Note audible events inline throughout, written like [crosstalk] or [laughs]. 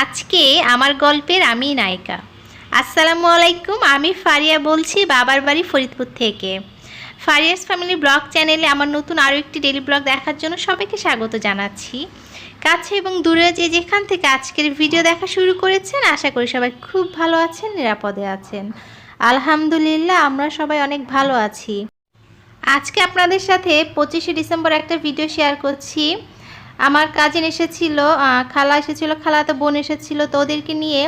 আজকে আমার গল্পের আমি নায়িকা। আসসালামু আলাইকুম, আমি ফারিয়া বলছি বাবার বাড়ি ফরিদপুর থেকে। ফারিয়াস ফ্যামিলি ব্লগ চ্যানেলে আমার নতুন আরও একটি ডেলি ব্লগ দেখার জন্য সবাইকে স্বাগত জানাচ্ছি। কাছে এবং দূরে যে যেখান থেকে আজকের ভিডিও দেখা শুরু করেছেন, আশা করি সবাই খুব ভালো আছেন, নিরাপদে আছেন। আলহামদুলিল্লাহ, আমরা সবাই অনেক ভালো আছি। আজকে আপনাদের সাথে পঁচিশে ডিসেম্বর একটা ভিডিও শেয়ার করছি। আমার কাজিন এসেছিল খালা এসেছিল খালা তো বোন এসেছিল, তো ওদেরকে নিয়ে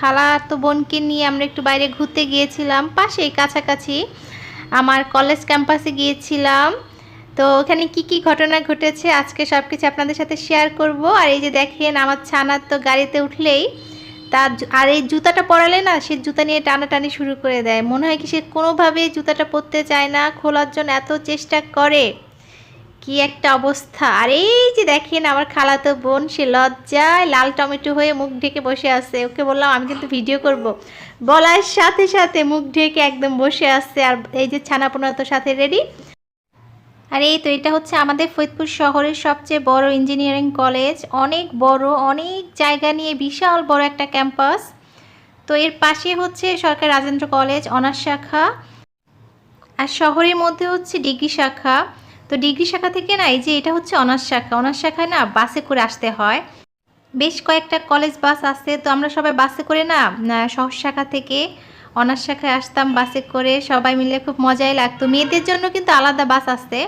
খালা তো বোনকে নিয়ে আমরা একটু বাইরে ঘুরতে গিয়েছিলাম, পাশেই কাছাকাছি আমার কলেজ ক্যাম্পাসে গিয়েছিলাম। তো ওখানে কি কি ঘটনা ঘটেছে আজকে সব কিছু আপনাদের সাথে শেয়ার করব। আর এই যে দেখেন, আমার ছানার তো গাড়িতে উঠলেই তার আর এই জুতাটা পরালে না, সে জুতা নিয়ে টানাটানি শুরু করে দেয়। মনে হয় কি সে কোনোভাবেই জুতাটা পরতে চায় না, খোলার জন্য এত চেষ্টা করে। কি একটা অবস্থা। আর এই যে দেখেন আমার খালাতো বোন, সে লজ্জায় লাল টমেটো হয়ে মুখ ঢেকে বসে আছে। ওকে বললাম, আমি কিন্তু ভিডিও করব। বলার সাথে সাথে মুখ ঢেকে একদম বসে আছে। আর এই যে ছানাপোনা তো সাথে রেডি আর এই তো, এটা হচ্ছে আমাদের ফরিদপুর শহরের সবচেয়ে বড় ইঞ্জিনিয়ারিং কলেজ অনেক বড়, অনেক জায়গা নিয়ে বিশাল বড় একটা ক্যাম্পাস তো এর পাশে হচ্ছে সরকার রাজেন্দ্র কলেজ অনার্স শাখা। আর শহরের মধ্যে হচ্ছে ডিগ্রি শাখা। তো ডিগ্রি শাখা থেকে না, এই যে এটা হচ্ছে অনার্স শাখা। অনার্স শাখায় না বাসে করে আসতে হয়। বেশ কয়েকটা কলেজ বাস আছে, তো আমরা সবাই বাসে করে না শহর শাখা থেকে অনার্স শাখায় আসতাম বাসে করে। সবাই মিলে খুব মজাই লাগতো। মেয়েদের জন্য কিন্তু আলাদা বাস আছে।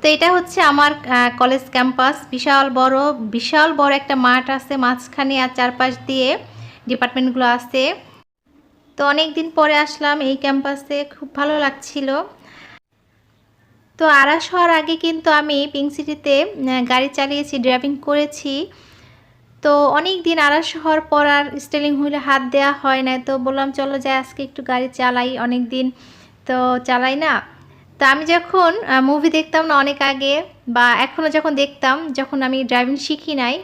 তো এটা হচ্ছে আমার কলেজ ক্যাম্পাস। বিশাল বড় বিশাল বড় একটা মাঠ আছে মাঝখানে আর চারপাশ দিয়ে ডিপার্টমেন্টগুলো আছে। তো অনেক দিন পরে আসলাম এই ক্যাম্পাসে। খুব ভালো লাগছিল। তো আরাস হওয়ার আগে কিন্তু আমি পিঙ্ক সিটিতে গাড়ি চালিয়েছি ড্রাইভিং করেছি। তো অনেক দিন আরাস হওয়ার পর আর স্টেলিং হুইলে হাত দেওয়া হয় না তো বললাম, চলো যাই, আজকে একটু গাড়ি চালাই। অনেক দিন তো চালাই না। তো আমি যখন মুভি দেখতাম না অনেক আগে, বা এখনও যখন দেখতাম, যখন আমি ড্রাইভিং শিখি নাই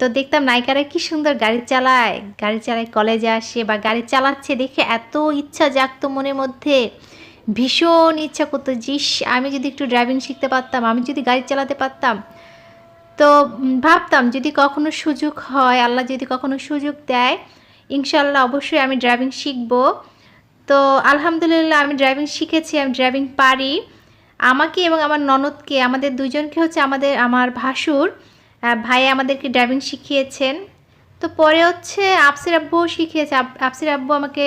তো দেখতাম নায়িকারা কি সুন্দর গাড়ি চালায়। গাড়ি চালায়, কলেজে আসে বা গাড়ি চালাচ্ছে দেখে এত ইচ্ছা জাগতো মনের মধ্যে। ভীষণ ইচ্ছা করতো, জিস, আমি যদি একটু ড্রাইভিং শিখতে পারতাম, আমি যদি গাড়ি চালাতে পারতাম। তো ভাবতাম যদি কখনো সুযোগ হয়, আল্লাহ যদি কখনো সুযোগ দেয় ইনশাল্লাহ অবশ্যই আমি ড্রাইভিং শিখব। তো আলহামদুলিল্লাহ আমি ড্রাইভিং শিখেছি, আমি ড্রাইভিং পারি। আমাকে এবং আমার ননদকে, আমাদের দুজনকে হচ্ছে আমাদের, আমার ভাসুর ভাই আমাদেরকে ড্রাইভিং শিখিয়েছেন। তো পরে হচ্ছে আফসির আব্বুও শিখিয়েছে আফসির আব্বু আমাকে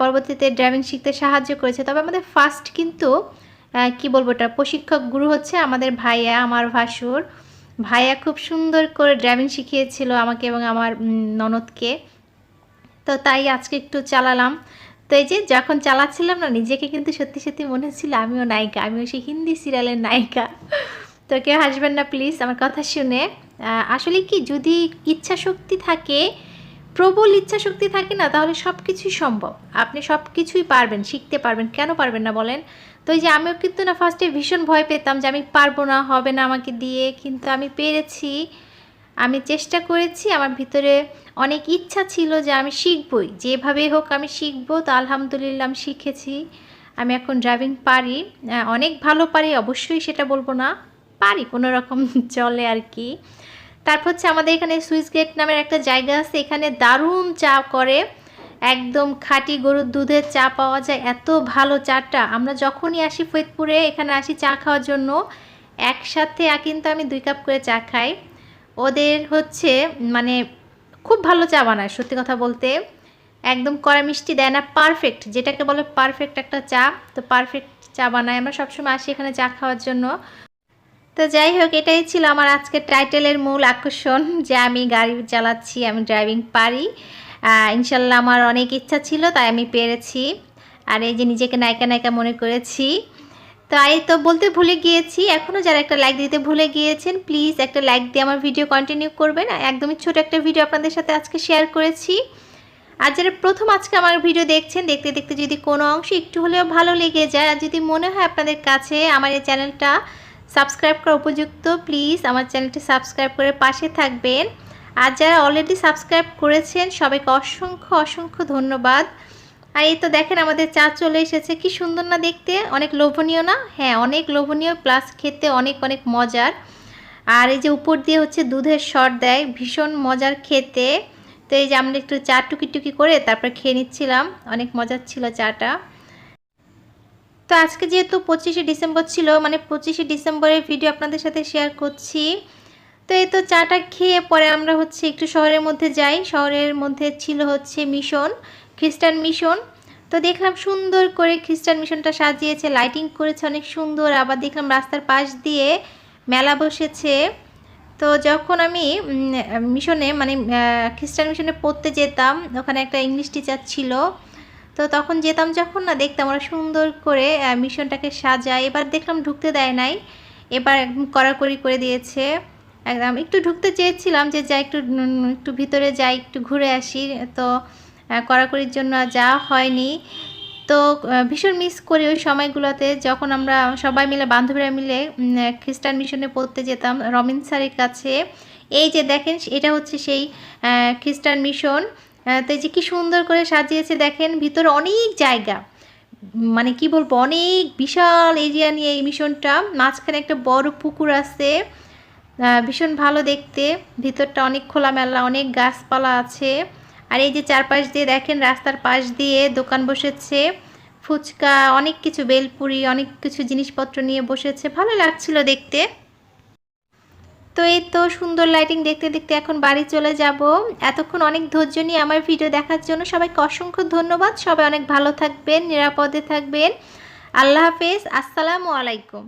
পরবর্তীতে ড্রাইভিং শিখতে সাহায্য করেছে। তবে আমাদের ফার্স্ট কিন্তু কি বলব এটা প্রশিক্ষক গুরু হচ্ছে আমাদের ভাইয়া, আমার ভাসুর। ভাইয়া খুব সুন্দর করে ড্রাইভিং শিখিয়েছিল আমাকে এবং আমার ননদকে। তো তাই আজকে একটু চালালাম। তো এই যে যখন চালাচ্ছিলাম না, নিজেকে কিন্তু সত্যি সত্যি মনে হচ্ছিল আমিও নায়িকা, আমিও সেই হিন্দি সিরিয়ালের নায়িকা। তো কেউ হাসবেন না প্লিজ আমার কথা শুনে। আসলে কি, যদি ইচ্ছা শক্তি থাকে প্রবল ইচ্ছা শক্তি থাকে না, তাহলে সব কিছুই সম্ভব। আপনি সব কিছুই পারবেন, শিখতে পারবেন, কেন পারবেন না বলেন? তো এই যে আমিও কিন্তু না ফার্স্টে ভীষণ ভয় পেতাম যে আমি পারব না, হবে না আমাকে দিয়ে, কিন্তু আমি পেরেছি। আমি চেষ্টা করেছি, আমার ভিতরে অনেক ইচ্ছা ছিল যে আমি শিখবই। যেভাবে হোক আমি শিখব, তো আলহামদুলিল্লাহ আমি শিখেছি। আমি এখন ড্রাইভিং পারি। অনেক ভালো পারি, অবশ্যই সেটা বলব না, পারি, কোনো রকম [laughs] চলে আর কি। তারপর হচ্ছে আমাদের এখানে সুইস গেট নামের একটা জায়গা আছে, এখানে দারুণ চা করে। একদম খাঁটি গরুর দুধের চা পাওয়া যায়, এত ভালো চাটা। আমরা যখনই আসি ফরিদপুরে, এখানে আসি চা খাওয়ার জন্য, একসাথে কিন্তু আমি দুই কাপ করে চা খাই। ওদের হচ্ছে মানে খুব ভালো চা বানায়, সত্যি কথা বলতে। একদম কড়া মিষ্টি দেয় না পারফেক্ট যেটাকে বলে পারফেক্ট একটা চা। তো পারফেক্ট চা বানায়। আমরা সবসময় আসি এখানে চা খাওয়ার জন্য। তো যাই হোক, এটাই ছিল আমার আজকের টাইটেলের মূল আকর্ষণ যে আমি গাড়ি চালাচ্ছি, আমি ড্রাইভিং পারি। ইনশাল্লাহ আমার অনেক ইচ্ছা ছিল, তাই আমি পেরেছি। আর এই যে নিজেকে নায়িকা নায়িকা মনে করেছি। তো এই তো বলতে ভুলে গিয়েছি এখনও যারা একটা লাইক দিতে ভুলে গিয়েছেন প্লিজ একটা লাইক দিয়ে আমার ভিডিও কন্টিনিউ করবেন। একদমই ছোট একটা ভিডিও আপনাদের সাথে আজকে শেয়ার করেছি। আর যারা প্রথম আজকে আমার ভিডিও দেখছেন, দেখতে দেখতে যদি কোনো অংশ একটু হলেও ভালো লেগে যায়, আর যদি মনে হয় আপনাদের কাছে আমার এই চ্যানেলটা সাবস্ক্রাইব করা উপযুক্ত, প্লিজ আমার চ্যানেলটি সাবস্ক্রাইব করে পাশে থাকবেন। আর যারা অলরেডি সাবস্ক্রাইব করেছেন, সবাইকে অসংখ্য অসংখ্য ধন্যবাদ। আর এই তো দেখেন আমাদের চা চলে এসেছে, কি সুন্দর না দেখতে, অনেক লোভনীয় না? হ্যাঁ অনেক লোভনীয় প্লাস খেতে অনেক অনেক মজার। আর এই যে উপর দিয়ে হচ্ছে দুধের শট দেয়, ভীষণ মজার খেতে। তো এই যে আমরা একটু চা টুকি টুকি করে তারপর খেয়ে নিচ্ছিলাম, অনেক মজার ছিল চাটা। তো আজকে যেহেতু পঁচিশে ডিসেম্বর ছিল মানে পঁচিশে ডিসেম্বরের ভিডিও আপনাদের সাথে শেয়ার করছি। তো এই তো চাটা খেয়ে পরে আমরা হচ্ছে একটু শহরের মধ্যে যাই। শহরের মধ্যে ছিল হচ্ছে মিশন খ্রিস্টান মিশন তো দেখলাম সুন্দর করে খ্রিস্টান মিশনটা সাজিয়েছে লাইটিং করেছে অনেক সুন্দর। আবার দেখলাম রাস্তার পাশ দিয়ে মেলা বসেছে। তো যখন আমি মিশনে মানে খ্রিস্টান মিশনে পড়তে যেতাম, ওখানে একটা ইংলিশ টিচার ছিল। তো তখন যেতাম যখন না, দেখতাম ওরা সুন্দর করে মিশনটাকে সাজায়। এবার দেখলাম ঢুকতে দেয় নাই। এবার একদম কড়াকড়ি করে দিয়েছে। একদম একটু ঢুকতে চেয়েছিলাম যে, যাই একটু একটু ভিতরে যাই, একটু ঘুরে আসি। তো কড়াকড়ির জন্য যাওয়া হয়নি। তো ভীষণ মিস করি ওই সময়গুলোতে। যখন আমরা সবাই মিলে, বান্ধবীরা মিলে খ্রিস্টান মিশনে পড়তে যেতাম, রমিন স্যারের কাছে। এই যে দেখেন, এটা হচ্ছে সেই খ্রিস্টান মিশন। তো এই যে কি সুন্দর করে সাজিয়েছে, দেখেন ভিতরে অনেক জায়গা। মানে কি বলব, অনেক বিশাল এরিয়া নিয়ে এই মিশনটা। মাঝখানে একটা বড় পুকুর আছে ভীষণ ভালো দেখতে। ভিতরটা অনেক খোলামেলা, অনেক গাছপালা আছে। আর এই যে চারপাশ দিয়ে দেখেন, রাস্তার পাশ দিয়ে দোকান বসেছে, ফুচকা, অনেক কিছু, বেলপুরি, অনেক কিছু জিনিসপত্র নিয়ে বসেছে। ভালো লাগছিল দেখতে। তো এই তো সুন্দর লাইটিং দেখতে দেখতে এখন বাড়ি চলে যাব। এতক্ষণ অনেক ধৈর্য নিয়ে আমার ভিডিও দেখার জন্য সবাইকে অসংখ্য ধন্যবাদ। সবাই অনেক ভালো থাকবেন, নিরাপদে থাকবেন। আল্লাহ হাফেজ, আসসালামু আলাইকুম।